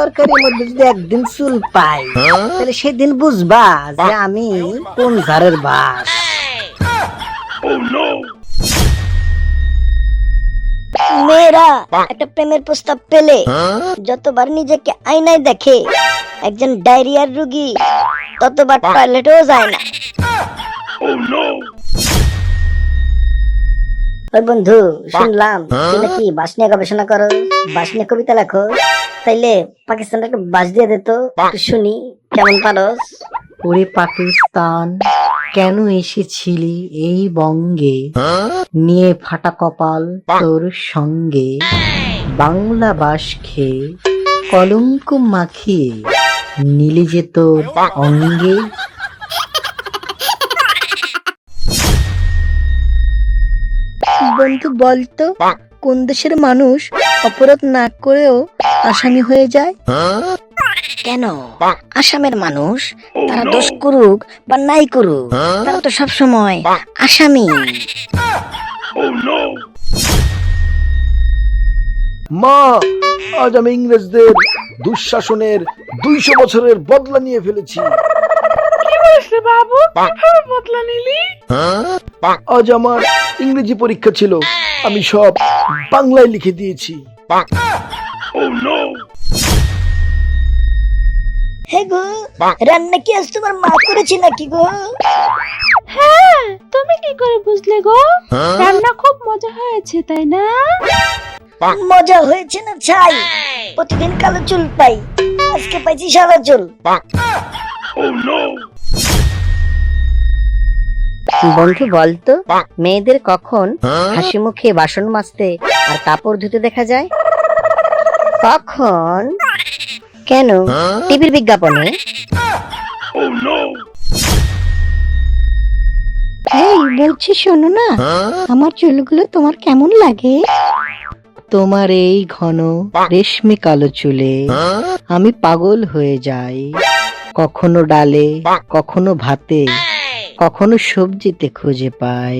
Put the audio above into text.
তরকারির মধ্যে যদি একদিন চুল পাই তাহলে সেদিন বুঝবা যে আমি কোন ধারের বাস। মেয়েরা একটা প্রেমের প্রস্তাব পেলে যতবার নিজেকে আয়নায় দেখে একজন ডায়রিয়ার রুগী ততবার টয়লেটেও যায় না। ওই বন্ধু শুনলাম তুই নাকি বাস নিয়ে গবেষণা করো বাস নিয়ে কবিতা লেখো। তাইলে পাকিস্তানের একটা বাস দিয়ে দে তো। একটু শুনি কেমন পারস? ওরে পাকিস্তান কেন এসেছিলি এই বঙ্গে? নিয়ে ফাটা কপাল তোর সঙ্গে। বাংলা বাস খেয়ে কলঙ্ক মাখিয়ে নিলি যে তোর অঙ্গে। বন্ধু বলতো কোন দেশের মানুষ অপরাধ না করেও আসামি হয়ে যায়। কেন? আসামের মানুষ তারা দোষ করুক বা নাই করুক তারা তো সব সময় আসামি। মা আজ আমি ইংরেজদের দুঃশাসনের দুইশো বছরের বদলা নিয়ে ফেলেছি। বাবু? বদলা নিলি? আজ আমার ইংরেজি পরীক্ষা ছিল। আমি সব বাংলায় লিখে দিয়েছি। হে গো রান্না কি আজ তোমার মা করেছে নাকি গো? হ্যাঁ তুমি কি করে বুঝলে গো? রান্না খুব মজা হয়েছে তাই না? মজা হয়েছে না ছাই? প্রতিদিন কালো চুল পাই আজকে পাইছি সাদা চুল। বন্ধু বলতো মেয়েদের কখন হাসি মুখে বাসন মাজতে আর কাপড় ধুতে দেখা যায়? কখন? কেন? টিভির বিজ্ঞাপনে? এই বলছি শোনো না। আমার চুলগুলো তোমার কেমন লাগে? তোমার এই ঘন রেশমি কালো চুলে আমি পাগল হয়ে যাই। কখনো ডালে কখনো ভাতে কখনো সবজিতে খুঁজে পাই।